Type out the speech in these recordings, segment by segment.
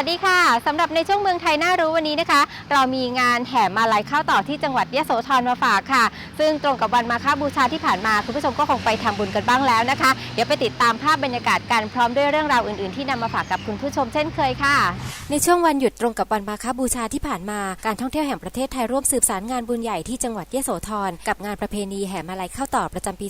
วัสดีค่ะสำหรับในช่วงเมืองไทยน่ารู้วันนี้นะคะ เรามีงานแห่มาลัยข้าวต่อที่จังหวัดยะโสธรมาฝากค่ะ ซึ่งตรงกับวันมาฆบูชาที่ผ่านมาคุณผู้ชมก็คงไปทำบุญกันบ้างแล้วนะคะ เดี๋ยวไปติดตามภาพบรรยากาศกันพร้อมด้วยเรื่องราวอื่นๆ ที่นำมาฝากกับคุณผู้ชมเช่นเคยค่ะ ในช่วงวันหยุดตรงกับวันมาฆบูชาที่ผ่านมาการท่องเที่ยวแห่งประเทศไทยร่วมสืบสารงานบุญใหญ่ที่จังหวัดยะโสธรกับงานประเพณีแห่มาลัยข้าวต่อประจำปี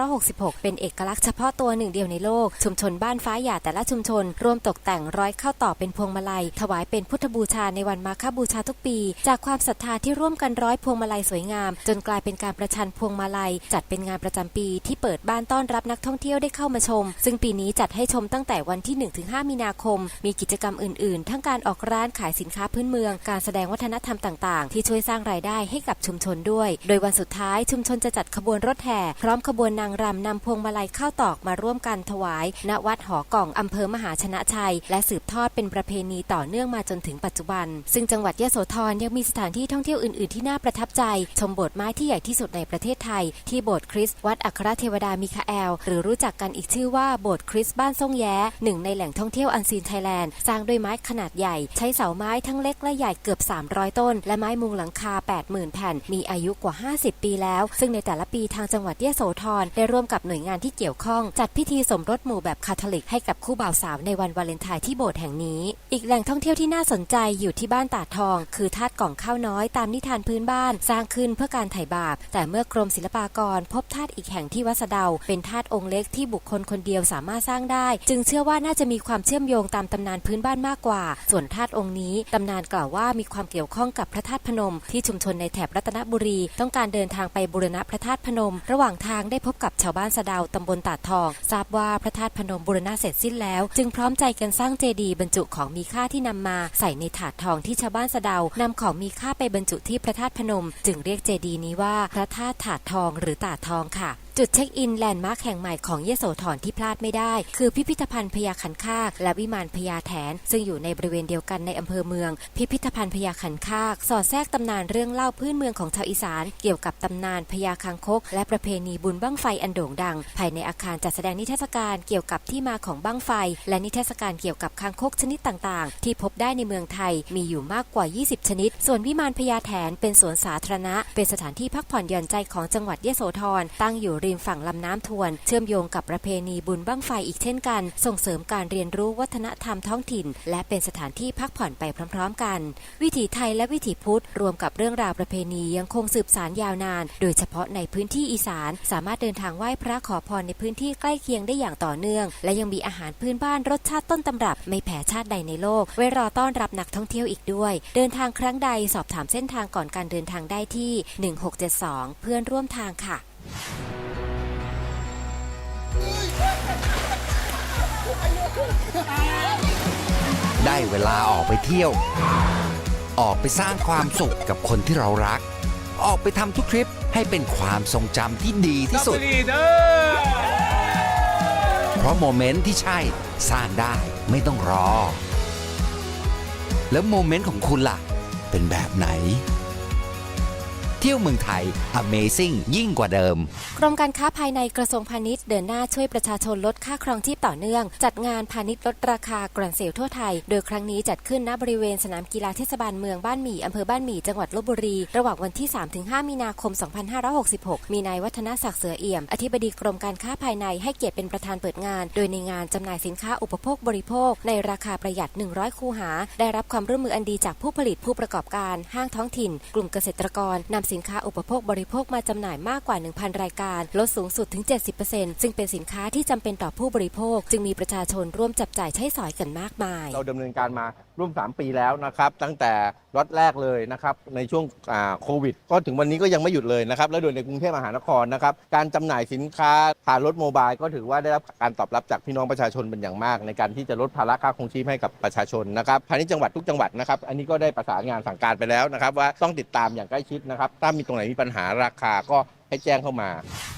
2566 เป็นเอกลักษณ์เฉพาะตัวหนึ่งเดียวในโลกชุมชนบ้านฟ้าหยาแต่ละชุมชนร่วมตกแต่งร้อยข้าวต่อเป็นพวงมาลัย ถวายเป็นพุทธบูชาในวันมาฆบูชาทุกปี จากความศรัทธาที่ร่วมกันร้อยพวงมาลัยสวยงาม จนกลายเป็นการประชันพวงมาลัย จัดเป็นงานประจำปีที่เปิดบ้านต้อนรับนักท่องเที่ยวได้เข้ามาชม ซึ่งปีนี้จัดให้ชมตั้งแต่วันที่ 1-5 มีนาคม มีกิจกรรมอื่น ๆ ทั้งการออกร้านขายสินค้าพื้นเมือง การแสดงวัฒนธรรมต่าง ๆ ที่ช่วยสร้างรายได้ให้กับชุมชนด้วย โดยวันสุดท้ายชุมชนจะจัดขบวนรถแห่ พร้อมขบวนนางรำนำพวงมาลัยข้าวตอกมาร่วมกันถวาย ณ วัดหอกล่องอำเภอมหาชนะชัย และสืบทอดเป็นประเพณีต่อเนื่องมาจนถึงปัจจุบัน ซึ่งจังหวัดยะโสธรยังมีสถานที่ท่องเที่ยวอื่น ๆ ที่น่าประทับใจ ชมโบสถ์ไม้ที่ใหญ่ที่สุดในประเทศไทย ที่โบสถ์คริสต์วัดอัครเทวดามิคาเอล หรือรู้จักกันอีกชื่อว่าโบสถ์คริสต์บ้านซ่งแย้หนึ่งในแหล่งท่องเที่ยวอันซีนไทยแลนด์สร้างด้วยไม้ขนาดใหญ่ ใช้เสาไม้ทั้งเล็กและใหญ่เกือบ 300 ต้น และไม้มุงหลังคา 80,000 แผ่น มีอายุกว่า 50 ปีแล้ว ซึ่งในแต่ละปีทางจังหวัดยะโสธรได้ร่วมกับหน่วยงานที่เกี่ยวข้อง จัดพิธีสมรสหมู่แบบคาทอลิกให้กับคู่บ่าวสาวในวันวาเลนไทน์ที่โบสถ์แห่งนี้อีกแหล่งท่องเที่ยวที่น่าสนใจอยู่ที่บ้านตาทอง คือธาตุกล่องข้าวน้อยตามนิทานพื้นบ้านสร้างขึ้นเพื่อการไถ่บาป แต่เมื่อกรมศิลปากร พบธาตุอีกแห่งที่วัดสเดา เป็นธาตุองค์เล็กที่บุคคลคนเดียวสามารถสร้างได้ จึงเชื่อว่าน่าจะมีความเชื่อมโยงตามตำนานพื้นบ้านมากกว่า ส่วนธาตุองค์นี้ตำนานกล่าวว่ามีความเกี่ยวข้องกับพระธาตุพนม ที่ชุมชนในแถบรัตนบุรี ต้องการเดินทางไปบูรณะพระธาตุพนม ระหว่างทางได้พบกับชาวบ้านสะดาวตำบลตาดทอง ทราบว่าพระธาตุพนมบูรณะเสร็จสิ้นแล้ว จึงพร้อมใจกันสร้างเจดีย์บรรจุของมีค่าที่นำมาใส่ในถาดทองที่ชาวบ้านสะเดานำของมีค่าไปบรรจุที่พระธาตุพนม จึงเรียกเจดีย์นี้ว่าพระธาตุถาดทองหรือตาทองค่ะ จุดเช็คอินแลนด์มาร์คแห่งใหม่ของเยโสธรที่พลาดไม่ได้ คือพิพิธภัณฑ์พญาขันคาก และวิมานพญาแถน ซึ่งอยู่ในบริเวณเดียวกันในอำเภอเมือง พิพิธภัณฑ์พญาขันคากสอดแทรกตำนานเรื่องเล่าพื้นเมืองของชาวอีสาน เกี่ยวกับตำนานพญาคังคก และประเพณีบุญบั้งไฟอันโด่งดัง ภายในอาคารจัดแสดงนิทรรศการเกี่ยวกับที่มาของบั้งไฟ และนิทรรศการเกี่ยวกับคังคกชนิดต่างๆ ที่พบได้ในเมืองไทยมีอยู่มากกว่า 20 ชนิด ส่วนวิมานพญาแถนเป็นสวนสาธารณะ เป็นสถานที่พักผ่อนหย่อนใจของจังหวัดเยโสธรตั้งอยู่ริมฝั่งลำน้ำทวน เชื่อมโยงกับประเพณีบุญบั้งไฟอีกเช่นกัน ส่งเสริมการเรียนรู้วัฒนธรรมท้องถิ่น และเป็นสถานที่พักผ่อนไปพร้อม ๆ กัน วิถีไทยและวิถีพุทธ รวมกับเรื่องราวประเพณียังคงสืบสานยาวนาน โดยเฉพาะในพื้นที่อีสาน สามารถเดินทางไหว้พระขอพรในพื้นที่ใกล้เคียงได้อย่างต่อเนื่อง และยังมีอาหารพื้นบ้านรสชาติต้นตำรับ ไม่แพ้ชาติใดในโลก ไว้รอต้อนรับนักท่องเที่ยวอีกด้วย เดินทางครั้งใดสอบถามเส้นทางก่อนการเดินทางได้ที่ 1672 เพื่อนร่วมทางค่ะ ได้เวลาออกไปเที่ยว ออกไปสร้างความสุขกับคนที่เรารัก ออกไปทำทุกทริปให้เป็นความทรงจำที่ดีที่สุด เพราะโมเมนต์ที่ใช่สร้างได้ไม่ต้องรอ แล้วโมเมนต์ของคุณล่ะ เป็นแบบไหน เที่ยวเมืองไทย Amazing ยิ่งกว่าเดิม กรมการค้าภายในกระทรวงพาณิชย์เดินหน้าช่วยประชาชนลดค่าครองชีพต่อเนื่อง จัดงานพาณิชย์ลดราคากรันเซลทั่วไทย โดยครั้งนี้จัดขึ้นณบริเวณสนามกีฬาเทศบาลเมืองบ้านหมี่อำเภอบ้านหมี่จังหวัดลบบุรี ระหว่างวันที่ 3-5 มีนาคม 2566 มีนายวัฒนศักดิ์เสือเอี่ยม อธิบดีกรมการค้าภายในให้เกียรติเป็นประธานเปิดงาน โดยในงานจำหน่ายสินค้าอุปโภคบริโภค ในราคาประหยัด 100 คูหา ได้รับความร่วมมืออันดีจากผู้ผลิตผู้ประกอบการ ห้างท้องถิ่น กลุ่มเกษตรกรนำสินค้าอุปโภคบริโภคมาจำหน่ายมากกว่า 1,000 รายการ ลดสูงสุดถึง 70%ซึ่งเป็นสินค้าที่จำเป็นต่อผู้บริโภค จึงมีประชาชนร่วมจับจ่ายใช้สอยกันมากมาย เราดำเนินการมา ร่วม 3 ปีแล้วนะครับตั้งแต่ล็อตแรกเลยนะครับในช่วงโควิด ก็ถึงวันนี้ก็ยังไม่หยุดเลยนะครับและโดยในกรุงเทพมหานครนะครับการจำหน่ายสินค้าผ่านรถโมบายก็ถือว่าได้รับการตอบรับจากพี่น้องประชาชนเป็นอย่างมาก ในการที่จะลดภาระค่าครองชีพให้กับประชาชนนะครับภายในจังหวัดทุกจังหวัดนะครับอันนี้ก็ได้ประสานงานสั่งการไปแล้วนะครับว่าต้องติดตามอย่างใกล้ชิดนะครับถ้ามีตรงไหนมีปัญหาราคาก็ ให้แจ้งเข้ามา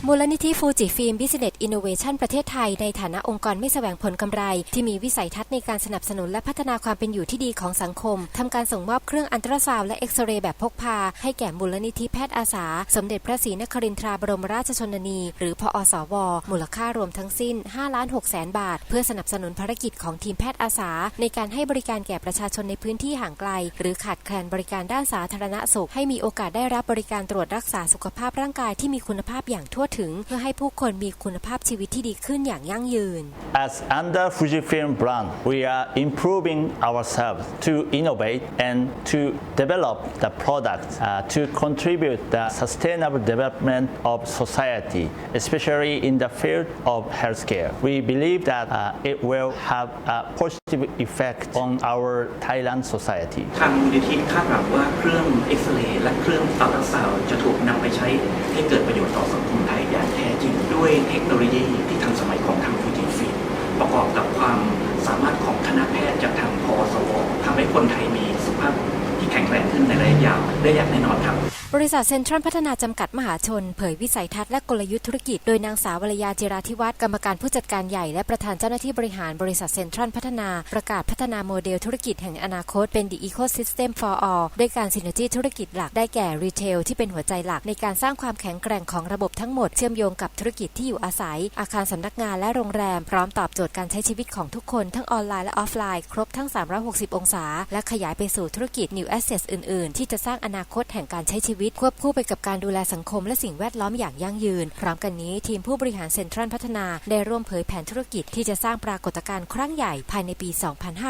มูลนิธิฟูจิฟิล์มบิสเนสอินโนเวชันประเทศไทย ในฐานะองค์กรไม่แสวงผลกำไร ที่มีวิสัยทัศน์ในการสนับสนุนและพัฒนาความเป็นอยู่ที่ดีของสังคมทำการส่งมอบเครื่องอันตราซาวและเอ็กซเรย์แบบพกพา ให้แก่มูลนิธิแพทย์อาสา สมเด็จพระศรีนครินทราบรมราชชนนี หรือพอสว มูลค่ารวมทั้งสิ้น5ล้าน6แสนบาท เพื่อสนับสนุนภารกิจของทีมแพทย์อาสา ในการให้บริการแก่ประชาชนในพื้นที่ห่างไกล หรือขาดแคลนบริการด้านสาธารณสุข ให้มีโอกาสได้รับบริการตรวจรักษาสุขภาพร่างกายที่มีคุณภาพอย่างทั่วถึง เพื่อให้ผู้คนมีคุณภาพชีวิตที่ดีขึ้นอย่างยั่งยืน As under Fujifilm brand, we are improving ourselves to innovate and to develop the products uh, to contribute the sustainable development of society, especially in the field of healthcare. We believe that uh, it will have a positive effect on our Thailand society. ทางมูลนิธิคาดหวังว่าเครื่องเอ็กซเรย์และเครื่องอัลตราซาวด์จะถูกนำไปใช้ให้เกิดประโยชน์ต่อสังคมไทยอย่างแท้จริงด้วยเทคโนโลยีที่ทันสมัยของทางฟูจิฟิล์ประกอบกับความสามารถของคณะแพทย์จากทางพอสวทำให้คนไทยมีสุขภาพที่แข็งแรงขึ้นในระยะยาวได้อย่างแน่นอนครับ บริษัทเซ็นทรัลพัฒนาจำกัดมหาชน เผยวิสัยทัศน์และกลยุทธ์ธุรกิจ โดยนางสาววรยาจิราธิวัฒน์กรรมการผู้จัดการใหญ่และประธานเจ้าหน้าที่บริหารบริษัทเซ็นทรัลพัฒนาประกาศพัฒนาโมเดลธุรกิจแห่งอนาคตเป็น The Ecosystem for All ด้วยการซินเนจีธุรกิจหลักได้แก่รีเทลที่เป็นหัวใจหลักในการสร้างความแข็งแกร่งของระบบทั้งหมด เชื่อมโยงกับธุรกิจที่อยู่อาศัย อาคารสำนักงานและโรงแรม พร้อมตอบโจทย์การใช้ชีวิตของทุกคนทั้งออนไลน์และออฟไลน์ครบทั้ง 360 องศา และขยายไปสู่ธุรกิจ New Assets อื่น ๆ ที่จะสร้างอนาคตแห่งการใช้ชีวิตควบคู่ไปกับการดูแลสังคมและสิ่งแวดล้อมอย่างยั่งยืน พร้อมกันนี้ทีมผู้บริหารเซ็นทรัลพัฒนาได้ร่วมเผยแผนธุรกิจที่จะสร้างปรากฏการณ์ครั้งใหญ่ภายในปี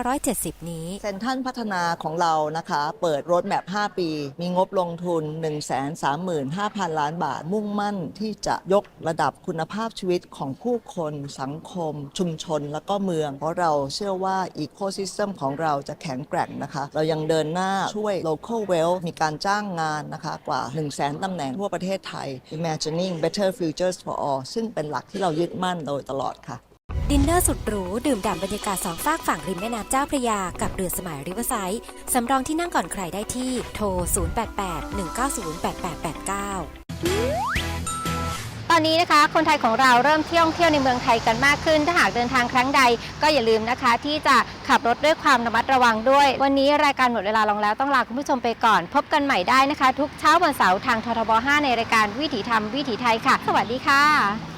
2570 นี้ เซ็นทรัลพัฒนาของเรานะคะ เปิดรถแมพ5 ปี มีงบลงทุน 135,000 ล้านบาท มุ่งมั่นที่จะยกระดับคุณภาพชีวิตของผู้คนสังคม ชุมชน แล้วก็เมือง เพราะเราเชื่อว่าอีโค y ิส e มของเราจะแข็งแกร่งนะคะ เรายังเดินหน้าช่วย local wealth มีการจ้างงานนะคะกว่า 100,000ตำแหน่งทั่วประเทศไทย imagining better futures for all ซึ่งเป็นหลักที่เรายึดมั่นโดยตลอดค่ะ ดินเนอร์สุดหรู ดื่มด่ำบรรยากาศสองฝากฝั่งริมแม่น้ำเจ้าพระยา กับเรือสมัยริเวอร์ไซด์สำรองที่นั่งก่อนใครได้ที่โทร 0881908889 ตอนนี้นะคะคนไทยของเราเริ่มเที่ยวเที่ยวในเมืองไทยกันมากขึ้น ถ้าหากเดินทางครั้งใด ก็อย่าลืมนะคะ ที่จะขับรถด้วยความระมัดระวังด้วย วันนี้รายการหมดเวลาลงแล้วต้องลาคุณผู้ชมไปก่อน พบกันใหม่ได้นะคะ ทุกเช้าวันเสาร์ทางททบ5ในรายการวิถีธรรมวิถีไทยค่ะ สวัสดีค่ะ